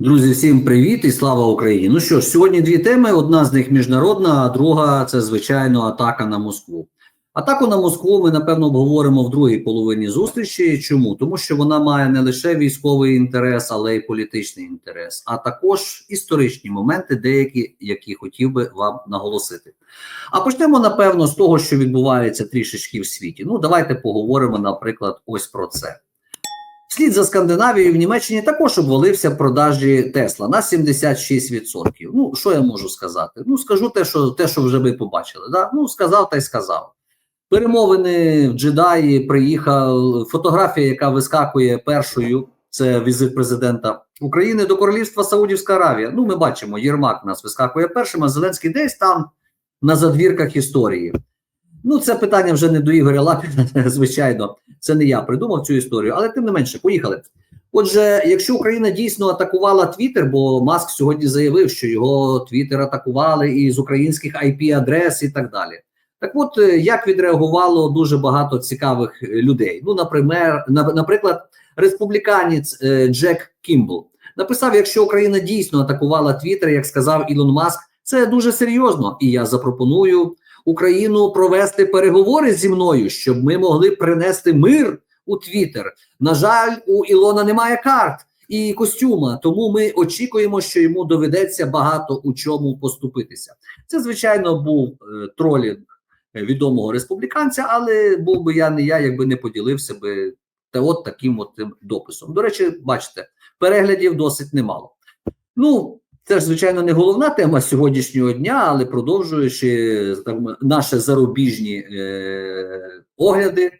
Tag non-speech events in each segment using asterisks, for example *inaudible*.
Друзі, всім привіт і слава Україні. Ну що ж, сьогодні дві теми. Одна з них міжнародна, а друга це звичайно атака на Москву. Атаку на Москву ми напевно обговоримо в другій половині зустрічі. Чому? Тому що вона має не лише військовий інтерес, але й політичний інтерес, а також історичні моменти, деякі, які хотів би вам наголосити. А почнемо напевно з того, що відбувається трішечки в світі. Ну, давайте поговоримо, наприклад, ось про це. Вслід за Скандинавією в Німеччині також обвалився продажі Тесла на 76%. Ну, що я можу сказати? Ну, скажу те, що те, що вже ви побачили. Да? Ну, сказав та й сказав. Перемовини в Джедаї приїхав. Фотографія, яка вискакує першою, це візит президента України до Королівства Саудівська Аравія. Ну, ми бачимо, Єрмак нас вискакує першим, а Зеленський десь там на задвірках історії. Ну, це питання вже не до Ігоря Лапіна, *laughs* звичайно, це не я придумав цю історію, але тим не менше, поїхали. Отже, якщо Україна дійсно атакувала Твіттер, бо Маск сьогодні заявив, що його Твіттер атакували і з українських IP-адрес і так далі. Так от, е, як відреагувало дуже багато цікавих е, людей. Ну, наприклад, наприклад, республіканець е, Джек Кімбл написав: якщо Україна дійсно атакувала Твіттер, як сказав Ілон Маск, це дуже серйозно, і я запропоную Україну провести переговори зі мною, щоб ми могли принести мир у Твіттер. На жаль, у Ілона немає карт і костюма, тому ми очікуємо, що йому доведеться багато у чому поступитися. Це звичайно був е, тролінг відомого республіканця, але був би я не я, якби не поділився би та от таким от дописом. До речі, бачите, переглядів досить немало. Ну це ж, звичайно, не головна тема сьогоднішнього дня, але продовжуючи там, наші зарубіжні е, огляди,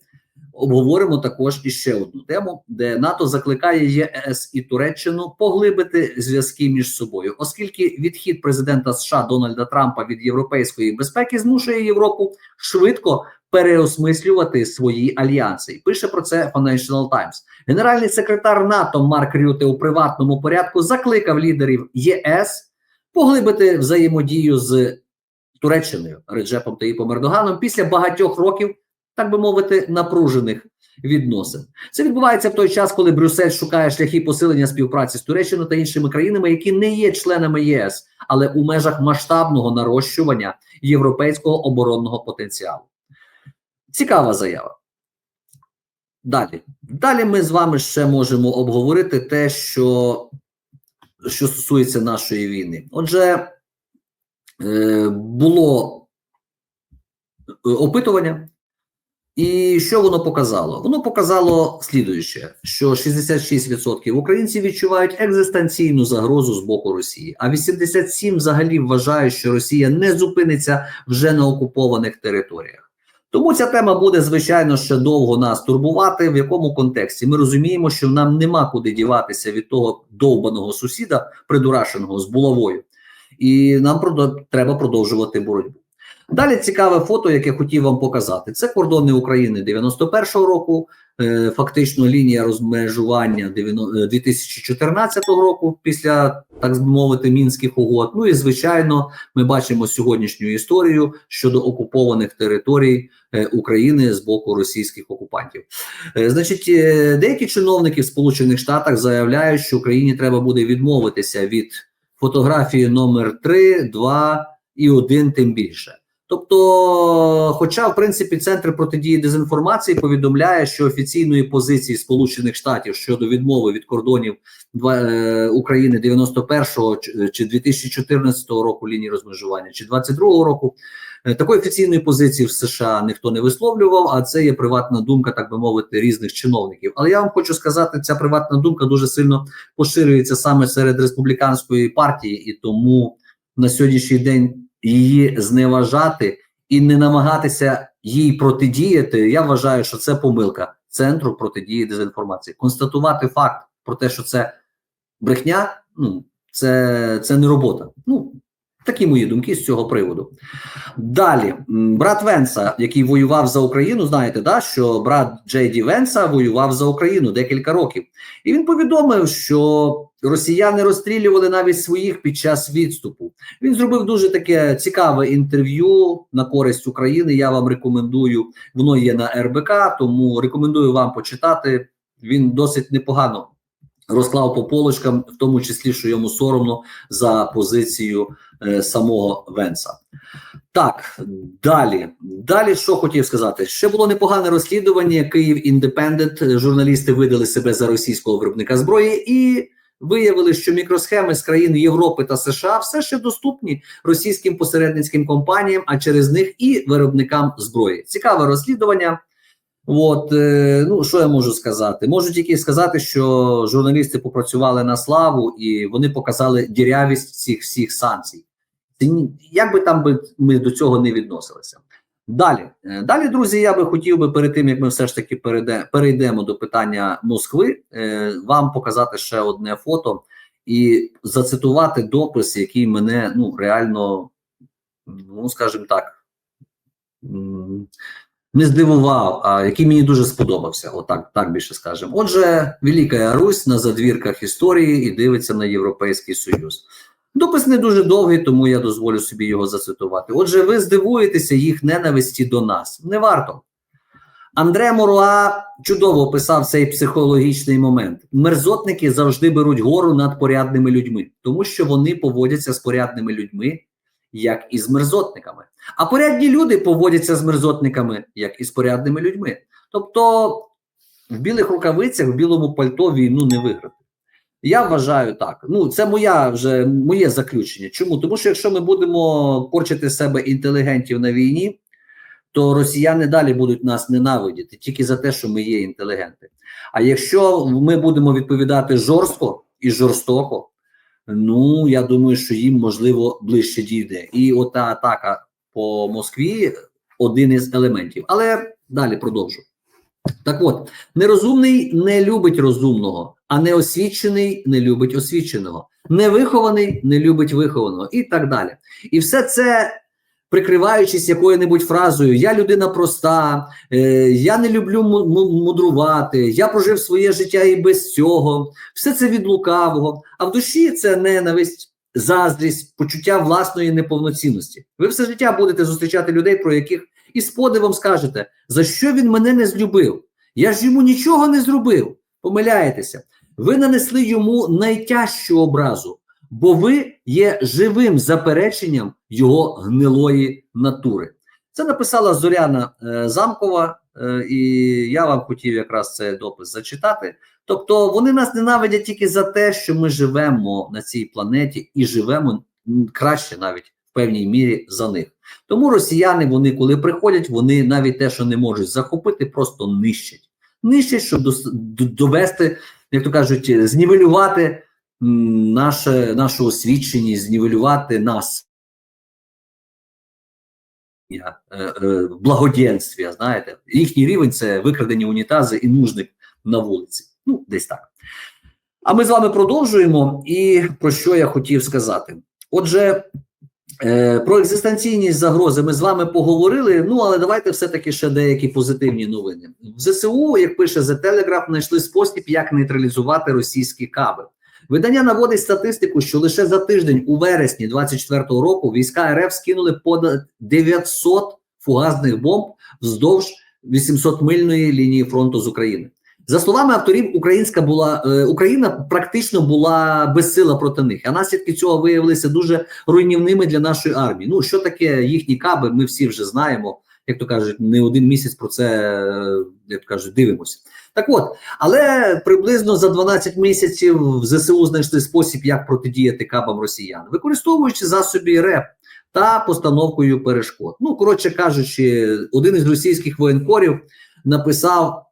обговоримо також іще одну тему, де НАТО закликає ЄС і Туреччину поглибити зв'язки між собою, оскільки відхід президента США Дональда Трампа від європейської безпеки змушує Європу швидко переосмислювати свої альянси. Пише про це Financial Times. Генеральний секретар НАТО Марк Рюте у приватному порядку закликав лідерів ЄС поглибити взаємодію з Туреччиною Реджепом Таїпом Ердоганом після багатьох років, так би мовити, напружених відносин. Це відбувається в той час, коли Брюссель шукає шляхи посилення співпраці з Туреччиною та іншими країнами, які не є членами ЄС, але у межах масштабного нарощування європейського оборонного потенціалу. Цікава заява. Далі. Далі ми з вами ще можемо обговорити те, що що стосується нашої війни. Отже, е, було е, опитування, і що воно показало? Воно показало слідуюче: що 66% українців відчувають екзистенційну загрозу з боку Росії, а 87% взагалі вважають, що Росія не зупиниться вже на окупованих територіях. Тому ця тема буде, звичайно, ще довго нас турбувати. В якому контексті ми розуміємо, що нам нема куди діватися від того довбаного сусіда, придурашеного з булавою, і нам треба продовжувати боротьбу. Далі цікаве фото, яке хотів вам показати. Це кордони України 91-го року, е, фактично лінія розмежування 2014 е, року, після так мовити мінських угод. Ну і звичайно, ми бачимо сьогоднішню історію щодо окупованих територій е, України з боку російських окупантів. Значить, деякі чиновники в Сполучених Штатах заявляють, що Україні треба буде відмовитися від фотографії номер 3, 2 і 1 тим більше. Тобто, хоча в принципі центр протидії дезінформації повідомляє, що офіційної позиції Сполучених Штатів щодо відмови від кордонів е, України 91-го чи 2014 року лінії розмежування, чи 22-го року е, такої офіційної позиції в США ніхто не висловлював. А це є приватна думка, так би мовити, різних чиновників. Але я вам хочу сказати, ця приватна думка дуже сильно поширюється саме серед республіканської партії, і тому на сьогоднішній день її зневажати і не намагатися їй протидіяти. Я вважаю, що це помилка центру протидії дезінформації. Констатувати факт про те, що це брехня, ну це, це не робота. Ну Такі мої думки з цього приводу. Далі, брат Венса, який воював за Україну, знаєте, да, що брат Джей Ді Венса воював за Україну декілька років, і він повідомив, що росіяни розстрілювали навіть своїх під час відступу. Він зробив дуже таке цікаве інтерв'ю на користь України. Я вам рекомендую. Воно є на РБК, тому рекомендую вам почитати. Він досить непогано розклав по полочкам, в тому числі, що йому соромно за позицію е, самого Венса. Так, далі. Далі, що хотів сказати? Ще було непогане розслідування. Київ Індепендент. Журналісти видали себе за російського виробника зброї і виявили, що мікросхеми з країн Європи та США все ще доступні російським посередницьким компаніям, а через них і виробникам зброї. Цікаве розслідування. От, е, ну що я можу сказати? Можу тільки сказати, що журналісти попрацювали на славу і вони показали дірявість всіх всіх санкцій. Як би там би ми до цього не відносилися. Далі, Е, далі, друзі, я би хотів би перед тим, як ми все ж таки перейде, перейдемо до питання Москви, е, вам показати ще одне фото і зацитувати допис, який мене ну реально, ну скажімо так, не здивував, а який мені дуже сподобався. Отак, так більше скажемо. Отже, Велика Русь на задвірках історії і дивиться на Європейський Союз. Допис не дуже довгий, тому я дозволю собі його зацитувати. Отже, ви здивуєтеся їх ненависті до нас. Не варто. Андре Моруа чудово описав цей психологічний момент. Мерзотники завжди беруть гору над порядними людьми, тому що вони поводяться з порядними людьми, як і з мерзотниками. А порядні люди поводяться з мерзотниками, як і з порядними людьми. Тобто в білих рукавицях, в білому пальто війну не виграти. Я вважаю так. Ну, це моя вже моє заключення. Чому? Тому що якщо ми будемо порчити себе інтелігентів на війні, то росіяни далі будуть нас ненавидіти тільки за те, що ми є інтелігенти. А якщо ми будемо відповідати жорстко і жорстоко, ну я думаю, що їм можливо ближче дійде. І ота атака по Москві один із елементів. Але далі продовжу. Так от, нерозумний не любить розумного, а неосвічений не любить освіченого, невихований не любить вихованого і так далі. І все це. Прикриваючись якою-небудь фразою, я людина проста, е, я не люблю му- му- мудрувати, я прожив своє життя і без цього. Все це від лукавого. А в душі це ненависть, заздрість, почуття власної неповноцінності. Ви все життя будете зустрічати людей, про яких і з подивом скажете, за що він мене не злюбив? Я ж йому нічого не зробив. Помиляєтеся. Ви нанесли йому найтяжчу образу, бо ви є живим запереченням його гнилої натури. Це написала Зоряна е, Замкова, е, і я вам хотів якраз цей допис зачитати. Тобто вони нас ненавидять тільки за те, що ми живемо на цій планеті і живемо краще навіть в певній мірі за них. Тому росіяни, вони коли приходять, вони навіть те, що не можуть захопити, просто нищать. Нищать, щоб довести, як то кажуть, знівелювати наше, нашу освіченість, знівелювати нас. Е, е, благоденствія, знаєте, їхній рівень це викрадені унітази і нужник на вулиці. Ну, десь так. А ми з вами продовжуємо. І про що я хотів сказати? Отже, про екзистенційність загрози ми з вами поговорили. Ну, але давайте все-таки ще деякі позитивні новини. В ЗСУ, як пише The Telegraph, знайшли спосіб, як нейтралізувати російські каби. Видання наводить статистику, що лише за тиждень у вересні 24-го року війська РФ скинули понад 900 фугасних бомб вздовж 800-мильної лінії фронту з України. За словами авторів, українська була е, Україна практично була безсила проти них, а наслідки цього виявилися дуже руйнівними для нашої армії. Ну що таке їхні каби? Ми всі вже знаємо. Як то кажуть, не один місяць про це е, як то кажуть, дивимося. Так от, але приблизно за 12 місяців в ЗСУ знайшли спосіб, як протидіяти кабам росіян, використовуючи засоби РЕП та постановкою перешкод. Ну, коротше кажучи, один із російських воєнкорів написав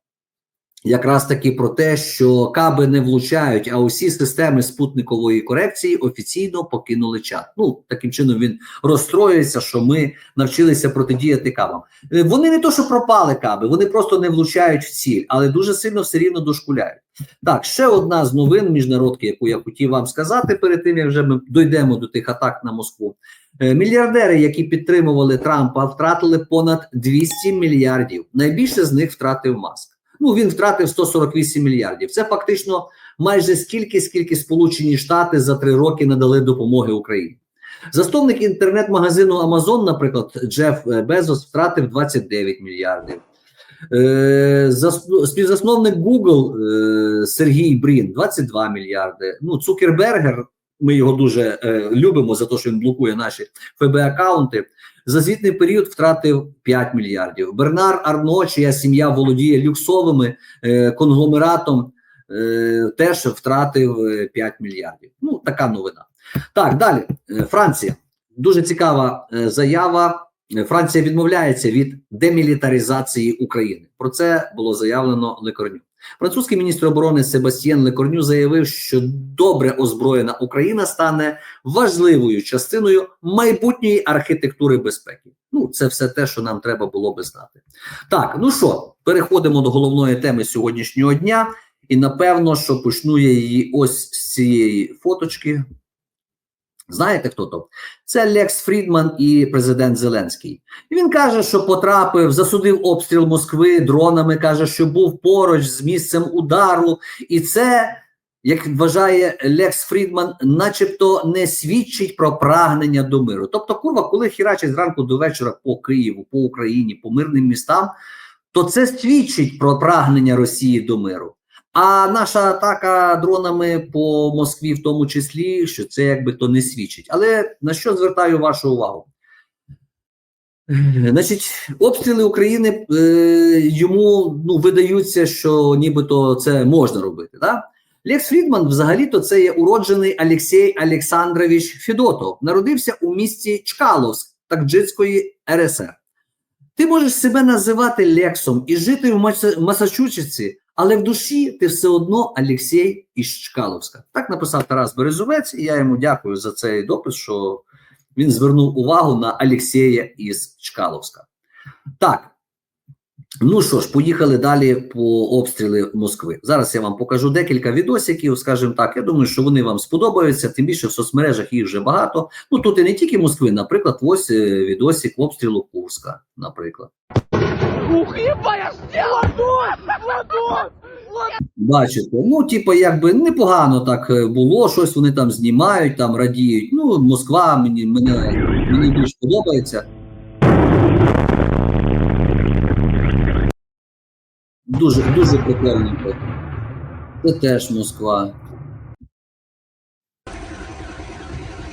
якраз таки про те, що каби не влучають, а усі системи спутникової корекції офіційно покинули чат. Ну таким чином він розстроюється, що ми навчилися протидіяти кабам. Е, Вони не то, що пропали каби, вони просто не влучають в ціль, але дуже сильно все рівно дошкуляють. Так, ще одна з новин міжнародки, яку я хотів вам сказати перед тим, як вже ми дійдемо до тих атак на Москву. Е, Мільярдери, які підтримували Трампа, втратили понад 200 мільярдів. Найбільше з них втратив Маск. Ну він втратив 148 мільярдів. Це фактично майже скільки, скільки Сполучені Штати за три роки надали допомоги Україні. Засновник інтернет-магазину Amazon, наприклад, Джеф е, Безос, втратив 29 мільярдів. Е, співзасновник Google е, Сергій Брін 22 мільярди. Ну, Цукербергер, ми його дуже е, любимо за те, що він блокує наші ФБ-аккаунти. За звітний період втратив 5 мільярдів. Бернар Арно, чия сім'я володіє люксовими е, конгломератом, е, теж втратив е, 5 мільярдів. Ну, така новина. Так, далі. Е, Франція. Дуже цікава е, заява. Франція відмовляється від демілітаризації України. Про це було заявлено Лекорню. Французький міністр оборони Себастьєн Лекорню заявив, що добре озброєна Україна стане важливою частиною майбутньої архітектури безпеки. Ну, це все те, що нам треба було би знати. Так, ну що, переходимо до головної теми сьогоднішнього дня. І напевно, що почну я її ось з цієї фоточки. Знаєте, хто то? Це Лекс Фрідман і президент Зеленський. І він каже, що потрапив, засудив обстріл Москви дронами, каже, що був поруч з місцем удару, і це, як вважає Лекс Фрідман, начебто не свідчить про прагнення до миру. Тобто, курва, коли хірачить зранку до вечора по Києву, по Україні, по мирним містам, то це свідчить про прагнення Росії до миру. А наша атака дронами по Москві, в тому числі, що це якби то не свідчить. Але на що звертаю вашу увагу? Значить, обстріли України е, йому ну, видаються, що нібито це можна робити. Да? Лекс Фрідман взагалі-то це є уроджений Олексій Олександрович Федотов. Народився у місті Чкаловськ Такджицької РСР. Ти можеш себе називати Лексом і жити в Маса- Масачусетсі, але в душі ти все одно Олексій із Чкаловська. Так написав Тарас Березовець, і я йому дякую за цей допис, що він звернув увагу на Олексія із Чкаловська. Так. Ну що ж, поїхали далі по обстріли Москви. Зараз я вам покажу декілька відосиків, скажімо так. Я думаю, що вони вам сподобаються, тим більше в соцмережах їх вже багато. Ну тут і не тільки Москви, наприклад, ось е, відосик обстрілу Курська, наприклад. Ух, Ладон! Ладон! Бачите, ну, типу, якби непогано так е, було, щось вони там знімають, там радіють. Ну, Москва мені, мене, мені більш подобається. Дуже, дуже прикольненько. Це теж Москва.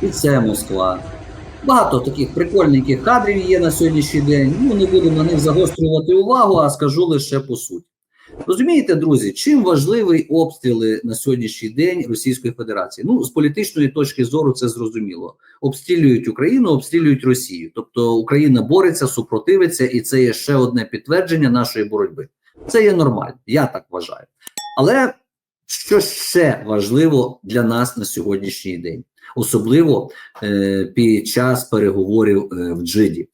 І це Москва. Багато таких прикольненьких кадрів є на сьогоднішній день. Ну, не буду на них загострювати увагу, а скажу лише по суті. Розумієте, друзі, чим важливий обстріли на сьогоднішній день Російської Федерації? Ну, з політичної точки зору це зрозуміло. Обстрілюють Україну, обстрілюють Росію. Тобто Україна бореться, супротивиться, і це є ще одне підтвердження нашої боротьби. Це є нормально, я так вважаю. Але що ще важливо для нас на сьогоднішній день, особливо е, під час переговорів е, в Джиді?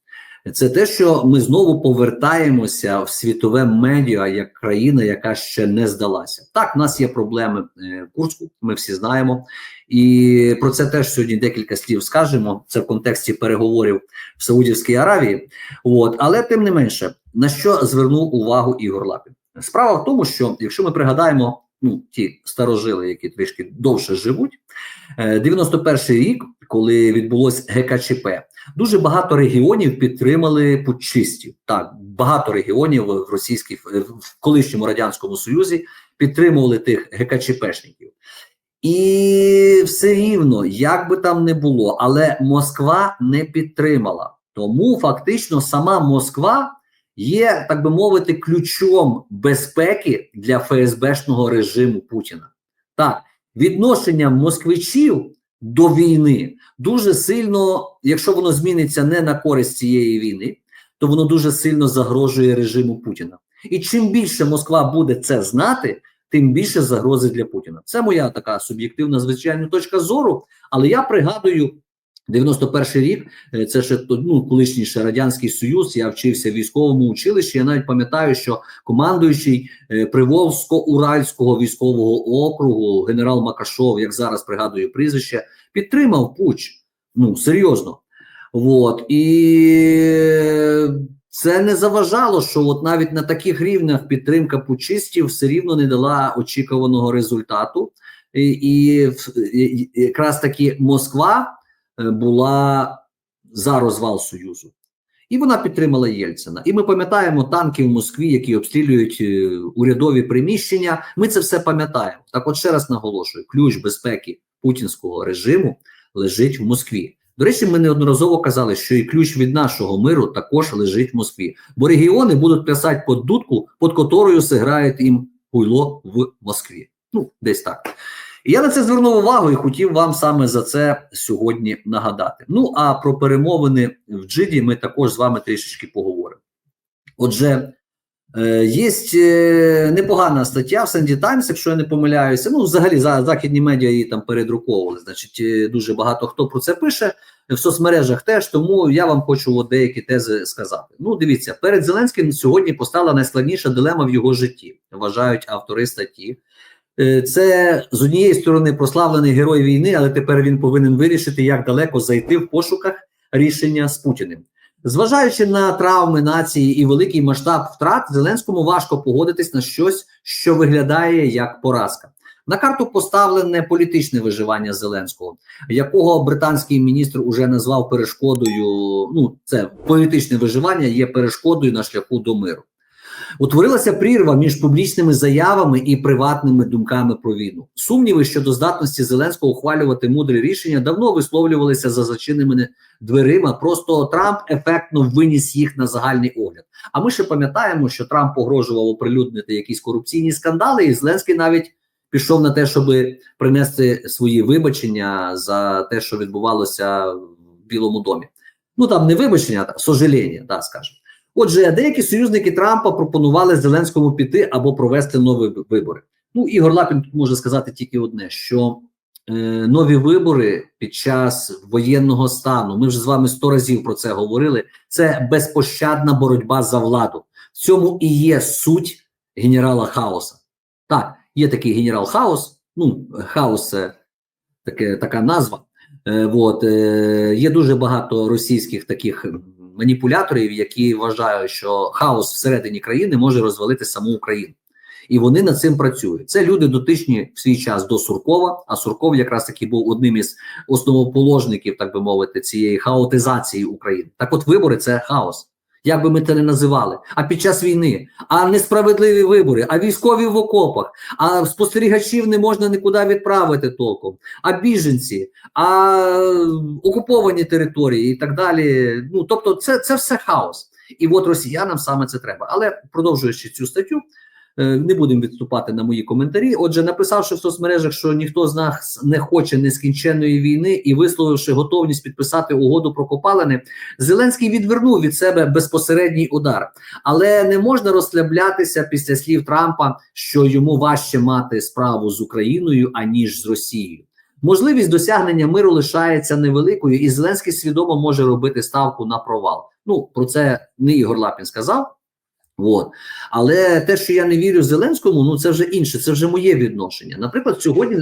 Це те, що ми знову повертаємося в світове медіа як країна, яка ще не здалася. Так, в нас є проблеми е, в Курську, ми всі знаємо, і про це теж сьогодні декілька слів скажемо. Це в контексті переговорів в Саудівській Аравії. От, але тим не менше, на що звернув увагу Ігор Лапін? Справа в тому, що якщо ми пригадаємо ну, ті старожили, які трішки довше живуть, е, 91-й рік, коли відбулось ГКЧП, Дуже багато регіонів підтримали путчистів. Так, багато регіонів в російській в колишньому радянському союзі підтримували тих ГКЧПшників. І все рівно, як би там не було, але Москва не підтримала. Тому фактично сама Москва є, так би мовити, ключом безпеки для ФСБшного режиму Путіна. Так, відношення москвичів до війни дуже сильно, якщо воно зміниться не на користь цієї війни, то воно дуже сильно загрожує режиму Путіна. І чим більше Москва буде це знати, тим більше загрози для Путіна. Це моя така суб'єктивна звичайна точка зору. Але я пригадую 91 рік, е, це ще ну, колишній ще радянський союз. Я вчився в військовому училищі. Я навіть пам'ятаю, що командуючий е, Приволзько-Уральського військового округу генерал Макашов, як зараз пригадую прізвище, підтримав путч. Ну серйозно. От і це не заважало, що от навіть на таких рівнях підтримка путчистів все рівно не дала очікуваного результату, і, і, і якраз таки Москва була за розвал Союзу. І вона підтримала Єльцина. І ми пам'ятаємо танки в Москві, які обстрілюють е, урядові приміщення. Ми це все пам'ятаємо. Так, от ще раз наголошую: ключ безпеки путінського режиму лежить в Москві. До речі, ми неодноразово казали, що і ключ від нашого миру також лежить в Москві, бо регіони будуть плясати під дудку, під котрою зіграють їм хуйло в Москві. Ну, десь так. І я на це звернув увагу і хотів вам саме за це сьогодні нагадати. Ну а про перемовини в Джиді ми також з вами трішечки поговоримо. Отже, е, є е, непогана стаття в Санді Таймс, якщо я не помиляюся. Ну, взагалі, за західні медіа її там передруковували. Значить, е, дуже багато хто про це пише в соцмережах теж. Тому я вам хочу от деякі тези сказати. Ну, дивіться, перед Зеленським сьогодні постала найскладніша дилема в його житті, вважають автори статті. Е, Це з однієї сторони прославлений герой війни, але тепер він повинен вирішити, як далеко зайти в пошуках рішення з Путіним. Зважаючи на травми нації і великий масштаб втрат, Зеленському важко погодитись на щось, що виглядає як поразка. На карту поставлене політичне виживання Зеленського, якого британський міністр уже назвав перешкодою. Ну, це політичне виживання є перешкодою на шляху до миру. Утворилася прірва між публічними заявами і приватними думками про війну. Сумніви щодо здатності Зеленського ухвалювати мудрі рішення давно висловлювалися за зачиненими дверима. Просто Трамп ефектно виніс їх на загальний огляд. А ми ще пам'ятаємо, що Трамп погрожував оприлюднити якісь корупційні скандали, і Зеленський навіть пішов на те, щоб принести свої вибачення за те, що відбувалося в Білому домі. Ну там не вибачення, а сожаління, да, скажімо. Отже, деякі союзники Трампа пропонували Зеленському піти або провести нові вибори. Ну, Ігор Лапін тут може сказати тільки одне: що е, нові вибори під час воєнного стану, ми вже з вами сто разів про це говорили. Це безпощадна боротьба за владу. В цьому і є суть генерала Хаоса. Так, є такий генерал Хаос. Ну, хаос таке, така назва. Е, вот, е, є дуже багато російських таких маніпуляторів, які вважають, що хаос всередині країни може розвалити саму Україну. І вони над цим працюють. Це люди дотичні в свій час до Суркова. А Сурков якраз таки був одним із основоположників, так би мовити, цієї хаотизації України. Так, от вибори це хаос. Як би ми це не називали, а під час війни, а несправедливі вибори, а військові в окопах, а спостерігачів не можна нікуди відправити толком, а біженці, а окуповані території і так далі. Ну тобто, це, це все хаос. І от росіянам саме це треба. Але продовжуючи цю статтю, е, не будемо відступати на мої коментарі. Отже, написавши в соцмережах, що ніхто з нас не хоче нескінченної війни і висловивши готовність підписати угоду про копалини, Зеленський відвернув від себе безпосередній удар, але не можна розслаблятися після слів Трампа, що йому важче мати справу з Україною аніж з Росією. Можливість досягнення миру лишається невеликою, і Зеленський свідомо може робити ставку на провал. Ну про це не Ігор Лапін сказав. От. Але те, що я не вірю Зеленському, ну це вже інше, це вже моє відношення. Наприклад, сьогодні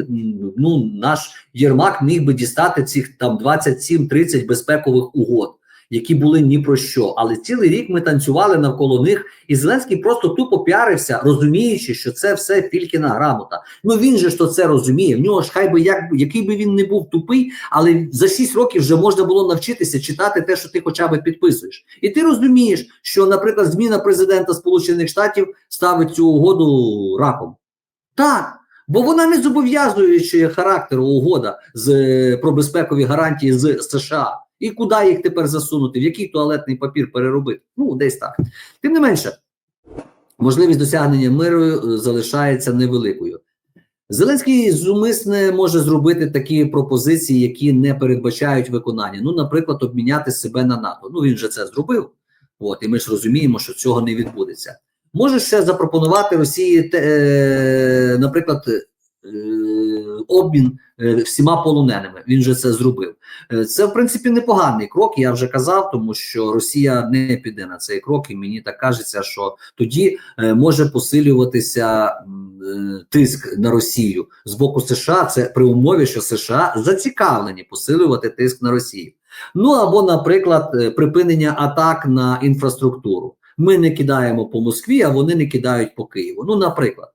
ну, наш Єрмак міг би дістати цих там 27-30 безпекових угод, які були ні про що. Але цілий рік ми танцювали навколо них, і Зеленський просто тупо піарився, розуміючи, що це все Фількіна грамота. Ну він же ж то це розуміє. В нього ж хай би як який би він не був тупий, але за 6 років вже можна було навчитися читати те, що ти хоча б підписуєш. І ти розумієш, що, наприклад, зміна президента Сполучених Штатів ставить цю угоду раком. Так. Бо вона не зобов'язуючи характеру угода з про безпекові гарантії з США. І куди їх тепер засунути, в який туалетний папір переробити? Ну, десь так. Тим не менше, можливість досягнення миру е, залишається невеликою. Зеленський зумисне може зробити такі пропозиції, які не передбачають виконання. Ну, наприклад, обміняти себе на НАТО. Ну він же це зробив. От, і ми ж розуміємо, що цього не відбудеться. Може ще запропонувати Росії, е, наприклад, е, обмін е, всіма полоненими. Він же це зробив. Е, Це в принципі непоганий крок. Я вже казав, тому що Росія не піде на цей крок, і мені так кажеться, що тоді е, може посилюватися тиск на Росію з боку США. Це при умові, що США зацікавлені посилювати тиск на Росію. Ну або, наприклад, припинення атак на інфраструктуру. Ми не кидаємо по Москві, а вони не кидають по Києву. Ну, наприклад,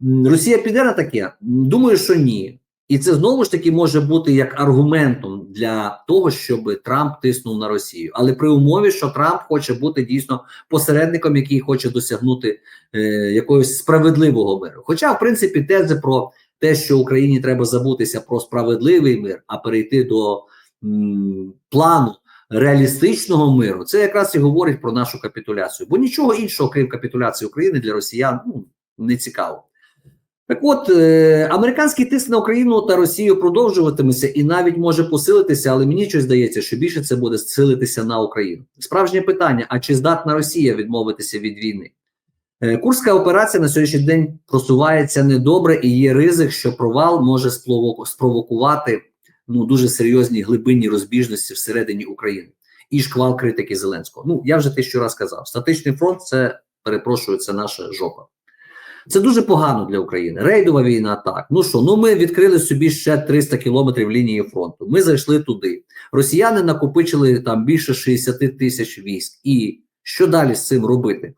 Росія піде на таке? Думаю, що ні. І це знову ж таки може бути як аргументом для того, щоб Трамп тиснув на Росію, але при умові, що Трамп хоче бути дійсно посередником, який хоче досягнути е, якогось справедливого миру. Хоча, в принципі, тези про те, що Україні треба забутися про справедливий мир, а перейти до м, плану реалістичного миру, це якраз і говорить про нашу капітуляцію. Бо нічого іншого, крім капітуляції України, для росіян ну, не цікаво. Так от, е, американський тиск на Україну та Росію продовжуватиметься і навіть може посилитися, але мені щось здається, що більше це буде силитися на Україну. Справжнє питання: а чи здатна Росія відмовитися від війни? Е, Курська операція на сьогоднішній день просувається недобре, і є ризик, що провал може спровокувати ну дуже серйозні глибинні розбіжності всередині України і шквал критики Зеленського. Ну я вже тисячу раз казав: статичний фронт це перепрошую, це наша жопа. Це дуже погано для України. Рейдова війна так. Ну що, ну ми відкрили собі ще 300 кілометрів лінії фронту. Ми зайшли туди. Росіяни накопичили там більше 60 тисяч військ. І що далі з цим робити?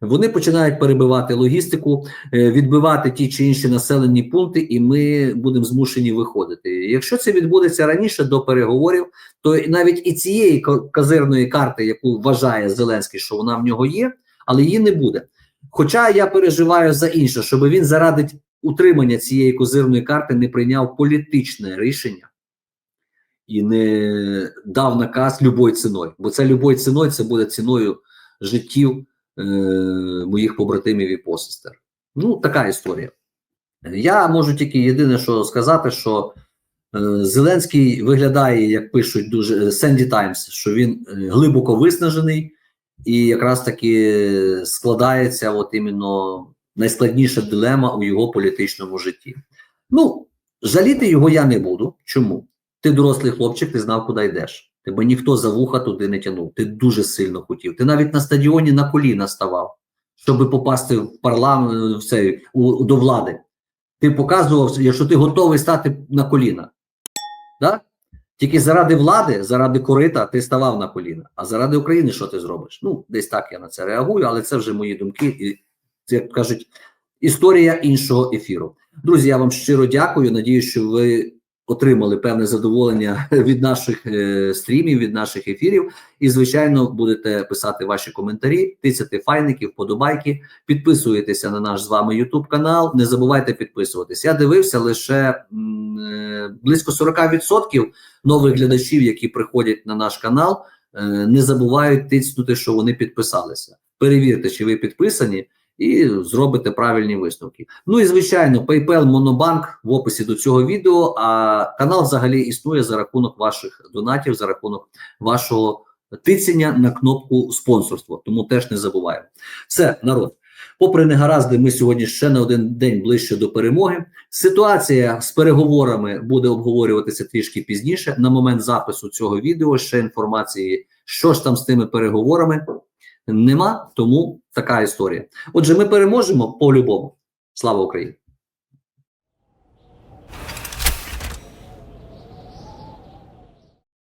Вони починають перебивати логістику, е, відбивати ті чи інші населені пункти, і ми будемо змушені виходити. Якщо це відбудеться раніше до переговорів, то навіть і цієї ка- казирної карти, яку вважає Зеленський, що вона в нього є, але її не буде. Хоча я переживаю за інше, щоб він заради утримання цієї козирної карти не прийняв політичне рішення і не дав наказ любою ціною. Бо це любою ціною це буде ціною життів е, моїх побратимів і посестер. Ну, така історія. Я можу тільки єдине, що сказати, що е, Зеленський виглядає, як пишуть дуже Сенді Таймс, що він е, глибоко виснажений і якраз таки складається от іменно найскладніша дилема у його політичному житті. Ну, жаліти його я не буду. Чому? Ти дорослий хлопчик, ти знав, куди йдеш. Тебе ніхто за вуха туди не тягнув. Ти дуже сильно хотів. Ти навіть на стадіоні на коліна ставав, щоб попасти в парламент в цей, у, до влади. Ти показував, якщо ти готовий стати на коліна. Да? Тільки заради влади, заради корита, ти ставав на коліна. А заради України що ти зробиш? Ну, десь так я на це реагую, але це вже мої думки, і як кажуть, історія іншого ефіру. Друзі, я вам щиро дякую. Надію, що ви отримали певне задоволення *laughs* від наших е, стрімів, від наших ефірів. І, звичайно, будете писати ваші коментарі, тицяти файники, вподобайки, підписуєтеся на наш з вами YouTube канал. Не забувайте підписуватись. Я дивився лише е, близько 40% нових глядачів, які приходять на наш канал, е, не забувають тиснути, що вони підписалися. Перевірте, чи ви підписані, і зробите правильні висновки. Ну і звичайно, PayPal, Monobank в описі до цього відео. А канал взагалі існує за рахунок ваших донатів, за рахунок вашого тицяння на кнопку спонсорство. Тому теж не забуваємо. Все, народ. Попри негаразди, ми сьогодні ще на один день ближче до перемоги. Ситуація з переговорами буде обговорюватися трішки пізніше. На момент запису цього відео ще інформації, що ж там з тими переговорами, нема. Тому така історія. Отже, ми переможемо по-любому. Слава Україні!